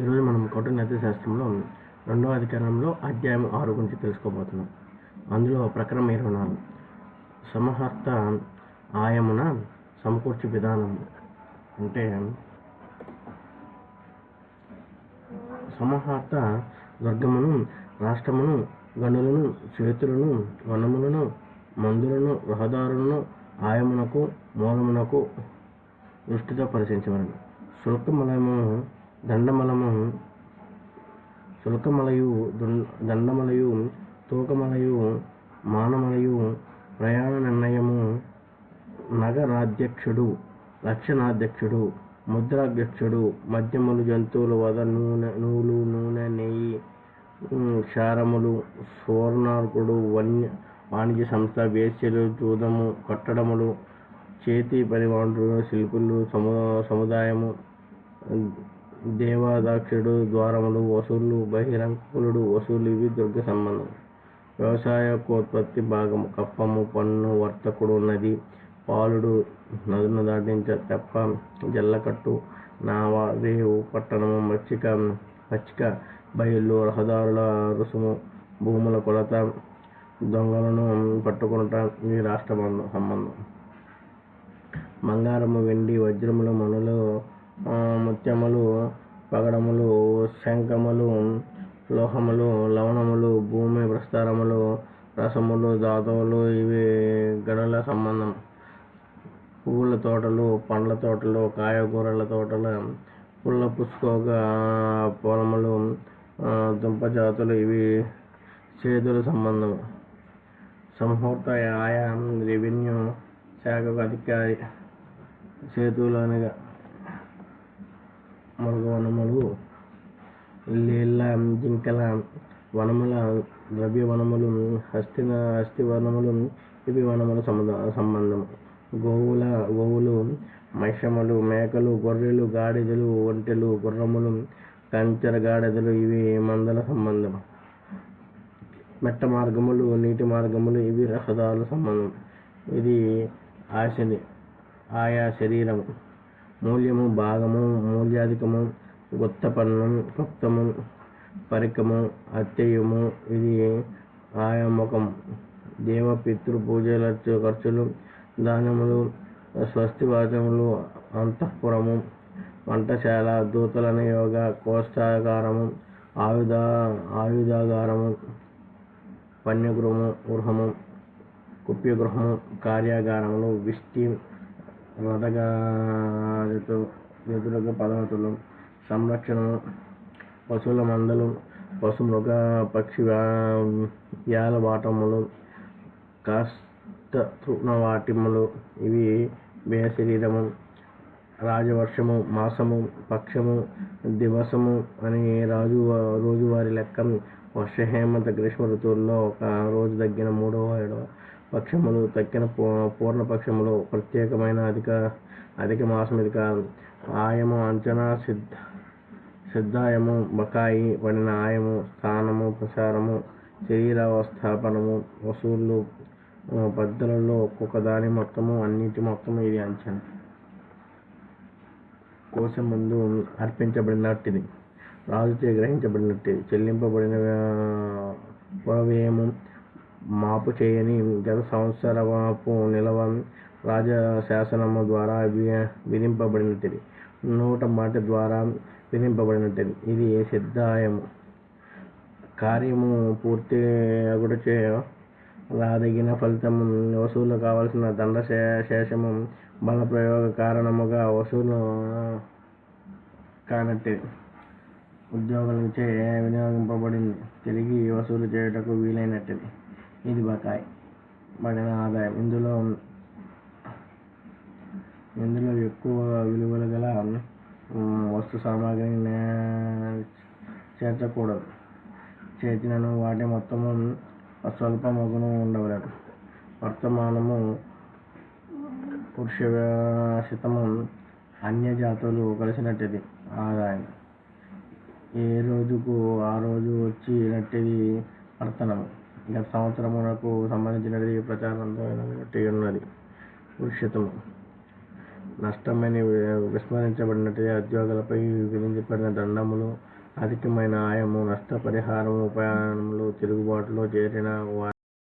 ఈరోజు మనం కౌటిల్య శాస్త్రంలో రెండో అధికారంలో అధ్యాయం ఆరు గురించి తెలుసుకోబోతున్నాం. అందులో ప్రకరణం ఇరవై నాలుగు సమహర్త ఆయమున సమకూర్చి విధానం అంటే సమహర్త దుర్గమును రాష్ట్రమును గనులను చేతులను వనములను మందులను రహదారులను ఆయమునకు మూలమునకు దృష్టితో పరిశీలించవలను శుల్కమలము దండమలము శుల్కమలయు దండమలయు తూకమలయు మానమలయు ప్రయాణ నిర్ణయము నగరాధ్యక్షుడు రక్షణాధ్యక్షుడు ముద్రాధ్యక్షుడు మద్యములు జంతువుల వద నూనె నూలు నూనె నెయ్యి క్షారములు సువర్ణార్కుడు వన్య వాణిజ్య సంస్థ వేస్యలు జూదము కట్టడములు చేతి పనివాండ్రు శిల్పులు సము సముదాయము దేవాదాక్షుడు ద్వారములు వసూలు బహిరంగులుడు వసూలు ఇవి దుర్గ సంబంధం. వ్యవసాయకోత్పత్తి భాగము కప్పము పన్ను వర్తకుడు నది పాలుడు నదును దాటించ తెప్ప జల్లకట్టు నావ రేవు పట్టణము మచ్చిక పచ్చిక బయళ్ళు రహదారుల రుసుము భూముల కొలత దొంగలను పట్టుకునుట ఈ రాష్ట్ర బంధం సంబంధం. బంగారము వెండి వజ్రములు మనులు ముత్యములు పగడములు శంఖములు లోహములు లవణములు భూమి ప్రస్తారములు రసములు ధాతువులు ఇవి గనుల సంబంధం. పువ్వుల తోటలు పండ్ల తోటలు కాయగూరల తోటలు పుల్ల పుష్కోగ పొలములు దుంప జాతులు ఇవి చేతుల సంబంధం. సంహూర్త ఆయా రెవెన్యూ శాఖకు అధికారి చేతులనగా మరుగు వనములు లేళ్ళ జింకల వనముల ద్రవ్య వనములు హస్తిన హస్తి వనములు ఇవి వనముల సంబంధ సంబంధం గోవుల గోవులు మైషములు మేకలు గొర్రెలు గాడిదలు ఒంటెలు గుర్రములు కంచెర గాడిదలు ఇవి మందల సంబంధం మెట్ట మార్గములు నీటి మార్గములు ఇవి రహదారుల సంబంధం. ఇది ఆశని ఆయా శరీరము. మూల్యము భాగము మూల్యాధికము గుత్తపన్నం క్లుప్తము పరికము అత్యయము ఇది ఆయా దేవ పితృ పూజల ఖర్చులు దానములు స్వస్తి వాచములు అంతఃపురము వంటశాల దూతల నియోగ కోష్టాగారము ఆయుధ ఆయుధాగారము పన్యగృహము గృహము కుప్యగృహము కార్యాగారములు విష్టి రథగాజతు ఎదురుగ పదార్థులు సంరక్షణ పశువుల మందలు పశుమృగ పక్షి వ్యా- వాటములు కాష్ట తృణవాటిములు ఇవి వ్యయ శరీరము రాజవర్షము మాసము పక్షము దివసము అని రాజు రోజువారి లెక్క వర్ష హేమంత గ్రీష్మ ఋతువుల్లో ఒక రోజు తగ్గిన మూడవ ఏడవ పక్షములు తక్కిన పూ- ప్రత్యేకమైన అధిక అధిక మాసం కాదు. ఆయము అంచనా సిద్ధ సిద్ధాయము బకాయి పడిన ఆయము స్థానము ప్రసారము శరీరావస్థాపనము వసూళ్ళు పద్ధతులలో ఒక్కొక్క దాని మొత్తము అన్నిటి మొత్తము ఇది అంచనా. కోసం ముందు అర్పించబడినట్టిది. రాజుచే గ్రహించబడినట్టిది. చెల్లింపబడిన ఆ, పురవ్యయము మాపు చేయని గత సంవత్సరపు నిలవ రాజశాసనము ద్వారా వి- నూట మాట ద్వారా విధింపబడినట్టిది ఇది సిద్ధాయము? కార్యము పూర్తి అగుటచే రాదగిన ఫలితము వసూలు కావలసిన దండ శేషము బలప్రయోగ కారణముగా వసూలు కానట్టే. ఉద్యోగులచే వినియోగింపబడింది. తిరిగి వసూలు చేయుటకు వీలైనట్టిది. ఇది బకాయి. పడిన ఆదాయం. ఇందులో ఇందులో ఎక్కువ విలువలు గల వస్తు సామాగ్రిని నే- చేర్చకూడదు. చేర్చినను వాటి మొత్తము స్వల్ప మగును ఉండవలేదు వర్తమానము పురుషశతము అన్య జాతులు కలిసినట్టిది ఆదాయం. ఏ రోజుకు ఆ రోజు వచ్చినట్టిది వర్తనము. గత సంవత్సరమునకు సంబంధించినది ప్రచారంతో ఉన్నది పురుషతము నష్టమని విస్మరించబడినట్టే ఉద్యోగులపై విధించబడిన దండములు, అధికమైన ఆయము, నష్టపరిహారము, ఉపనయనములు, తిరుగుబాటులో చేరిన వారి